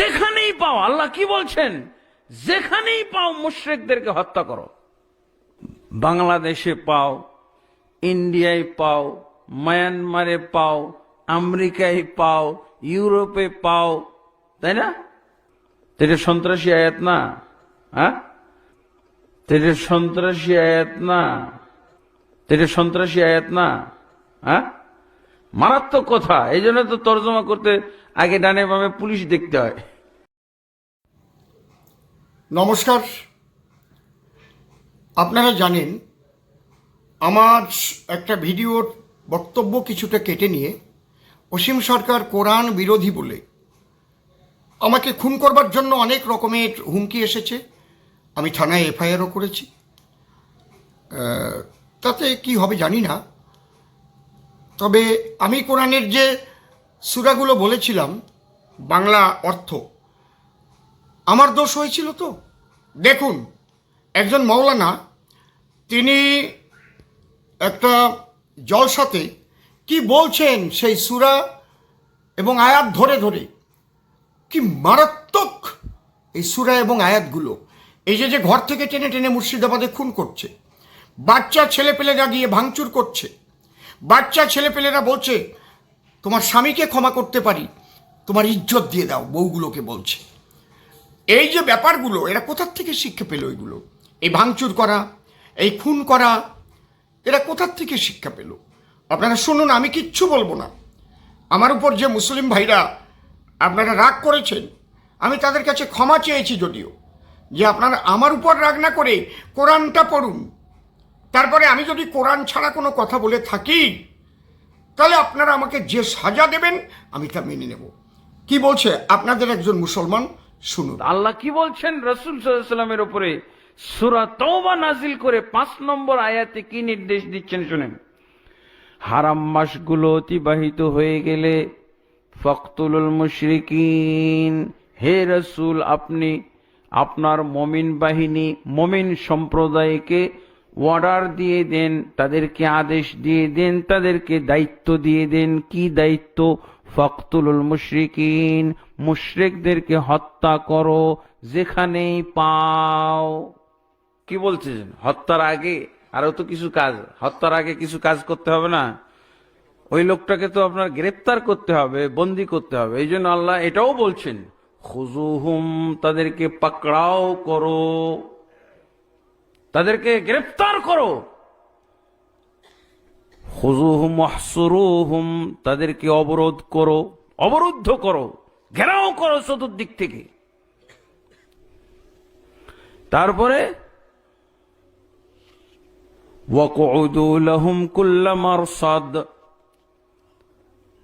যেখানেই পাও, আল্লাহ কি বলছেন? যেখানেই পাও মুশ্রেকদেরকে হত্যা করো। বাংলাদেশে পাও, ইন্ডিয়ায় পাও, মায়ানমারে পাও, আমেরিকায় পাও, ইউরোপে পাও, তাই না? এটা সন্ত্রাসী আয়াত না? হ্যাঁ? এটা সন্ত্রাসী আয়াত না? এটা সন্ত্রাসী আয়াত না? হ্যাঁ? মারাত্মক কথা। এই জন্য তো তর্জমা করতে আগে ডানে বামে পুলিশ দেখতে হয়। নমস্কার। আপনারা জানেন আমার একটা ভিডিওর বক্তব্য কিছুটা কেটে নিয়ে অসীম সরকার কোরআন বিরোধী বলে আমাকে খুন করবার জন্য অনেক রকমের হুমকি এসেছে। আমি থানায় এফআইআরও করেছি। তাতে কি হবে জানি না। তবে আমি কোরআনের যে সুরাগুলো বলেছিলাম, বাংলা অর্থ, আমার দোষ হয়েছিল তো? দেখুন, একজন মৌলানা তিনি একটা জলসাতে কি বলছেন সেই সুরা এবং আয়াত ধরে ধরে, কি মারাত্মক এই সুরা এবং আয়াতগুলো। এই যে যে ঘর থেকে টেনে টেনে মুর্শিদাবাদে খুন করছে, বাচ্চা ছেলেপেলেরা গিয়ে ভাঙচুর করছে বাচ্চা ছেলেপেলেরা বলছে, তোমার স্বামীকে ক্ষমা করতে পারি, তোমার ইজ্জত দিয়ে দাও, বউগুলোকে বলছে। এই যে ব্যাপারগুলো, এরা কোথার থেকে শিক্ষা পেল এগুলো? এই ভাঙচুর করা, এই খুন করা, এরা কোথার থেকে শিক্ষা পেল? আপনারা শুনুন, আমি কিচ্ছু বলব না। আমার উপর যে মুসলিম ভাইরা আপনারা রাগ করেছেন, আমি তাদের কাছে ক্ষমা চেয়েছি যদিও, যে আপনারা আমার উপর রাগ না করে কোরআনটা পড়ুন। তারপরে আমি যদি কোরআন ছাড়া কোনো কথা বলে থাকি, তাহলে আপনারা আমাকে যে সাজা দেবেন, আমি তা মেনে নেব। কি বলছে? আপনাদের একজন মুসলমান, শুনুন। আল্লাহ কি বলছেন? রসুল সাল্লামের উপরে সুরা তওবা নাজিল করে পাঁচ নম্বর আয়াতে কি নির্দেশ দিচ্ছেন শুনেন। হারাম মাসগুলো অতিবাহিত হয়ে গেলে ফখতুলুল মুশরিকিন, হে রসুল, আপনি আপনার মমিন বাহিনী, মমিন সম্প্রদায়কে অর্ডার দিয়ে দেন, তাদেরকে আদেশ দিয়ে দেন, তাদেরকে দায়িত্ব দিয়ে দেন। কি দায়িত্ব? ফখতুলুল মুশরিকিন, মুশরিকদেরকে হত্যা করো যেখানেই পাও। কি বলছেন হত্যার আগে? আরও তো কিছু কাজ, হত্যার আগে কিছু কাজ করতে হবে না? ওই লোকটাকে তো আপনার গ্রেপ্তার করতে হবে, বন্দি করতে হবে। এই জন্য আল্লাহ এটাও বলছেন খুজুহুম তাদেরকে পাকড়াও করো। তাদেরকে গ্রেফতার করো। হুজুহুম তাদেরকে অবরোধ করো, অবরুদ্ধ করো, ঘেরাও করো চতুর্দিক থেকে। তারপরে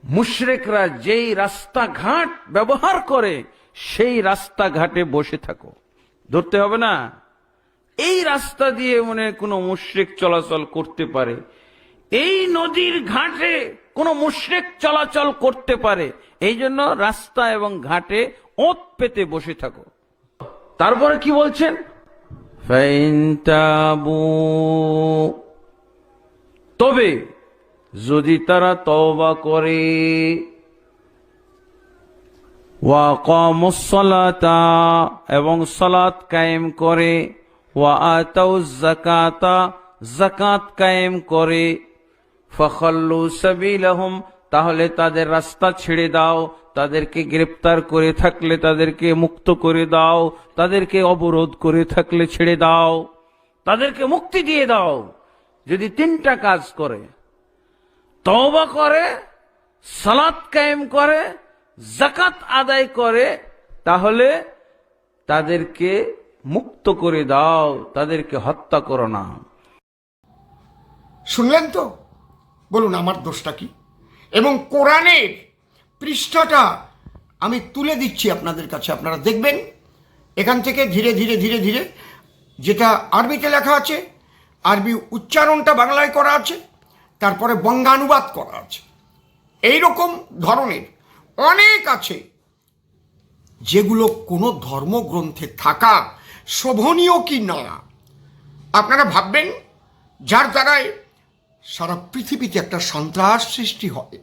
মুশরেকরা যেই রাস্তাঘাট ব্যবহার করে, সেই রাস্তাঘাটে বসে থাকো। ধরতে হবে না? এই রাস্তা দিয়ে মনে কোনো মুশ্রেক চলাচল করতে পারে। এই নদীর ঘাটে কোনো মুশ্রেক চলাচল করতে পারে। এই জন্য রাস্তা এবং ঘাটে ওত পেতে বসে থাকো। তারপরে কি বলছেন? তবে। যদি তারা তওবা করে ওয়া কমসলাতা এবং সলাৎ কায়েম করে ওয়া আতাউজ যাকাতা, যাকাত কায়েম করে। ফখল্লু সাবিলাহুম, তাহলে তাদের রাস্তা ছেড়ে দাও, তাদেরকে গ্রেপ্তার করে থাকলে তাদেরকে মুক্ত করে দাও, তাদেরকে অবরোধ করে থাকলে ছেড়ে দাও, তাদেরকে মুক্তি দিয়ে দাও। যদি তিনটা কাজ করে, তওবা করে, সালাত কায়েম করে জাকাত আদায় করে, তাহলে তাদেরকে মুক্ত করে দাও, তাদেরকে হত্যা করো না। শুনলেন তো? বলুন, আমার দোষটা কি? এবং কোরআনের পৃষ্ঠাটা আমি তুলে দিচ্ছি আপনাদের কাছে, আপনারা দেখবেন। এখান থেকে ধীরে ধীরে ধীরে ধীরে যেটা আরবিতে লেখা আছে, আরবি উচ্চারণটা বাংলায় করা আছে, তারপরে বঙ্গানুবাদ করা আছে। এই রকম ধরনের অনেক আছে যেগুলো কোনো ধর্মগ্রন্থে থাকা শোভনীয় কি না? আপনারা ভাববেন, যার দ্বারায় সারা পৃথিবীতে একটা সন্ত্রাস সৃষ্টি হয়।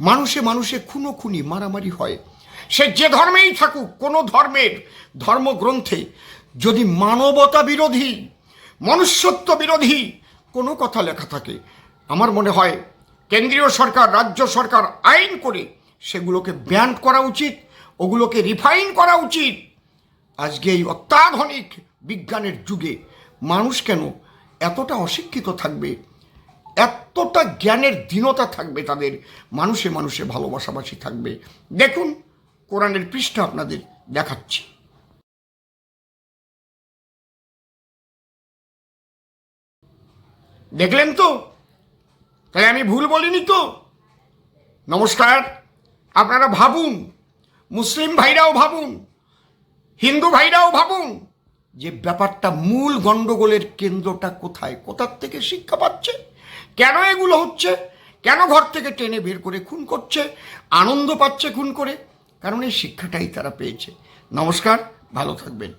মানুষে মানুষে খুনো খুনি মারামারি হয়। সে যে ধর্মেই থাকুক, কোনো ধর্মের ধর্মগ্রন্থে যদি মানবতা বিরোধী, মনুষ্যত্ব বিরোধী কোনো কথা লেখা থাকে, আমার মনে হয় কেন্দ্রীয় সরকার, রাজ্য সরকার আইন করে সেগুলোকে ব্যান করা উচিত, ওগুলোকে রিফাইন করা উচিত। আজকে এই অত্যাধুনিক বিজ্ঞানের যুগে মানুষ কেন এতটা অশিক্ষিত থাকবে? এতটা জ্ঞানের দীনতা থাকবে তাদের, মানুষে মানুষে ভালোবাসাবাসি থাকবে। দেখুন, কোরআনের পৃষ্ঠা আপনাদের দেখাচ্ছি। দেখলেন তো? তাই আমি ভুল বলিনি তো? নমস্কার, আপনারা ভাবুন, মুসলিম ভাইরাও ভাবুন। হিন্দু ভাইরাও ভাবুন যে ব্যাপারটা মূল গণ্ডগোলের কেন্দ্রটা কোথায়, কোথার থেকে শিক্ষা পাচ্ছে, কেন এগুলো হচ্ছে, কেন ঘর থেকে টেনে বের করে খুন করছে, আনন্দ পাচ্ছে খুন করে, কারণ এই শিক্ষাটাই তারা পেয়েছে। নমস্কার, ভালো থাকবেন।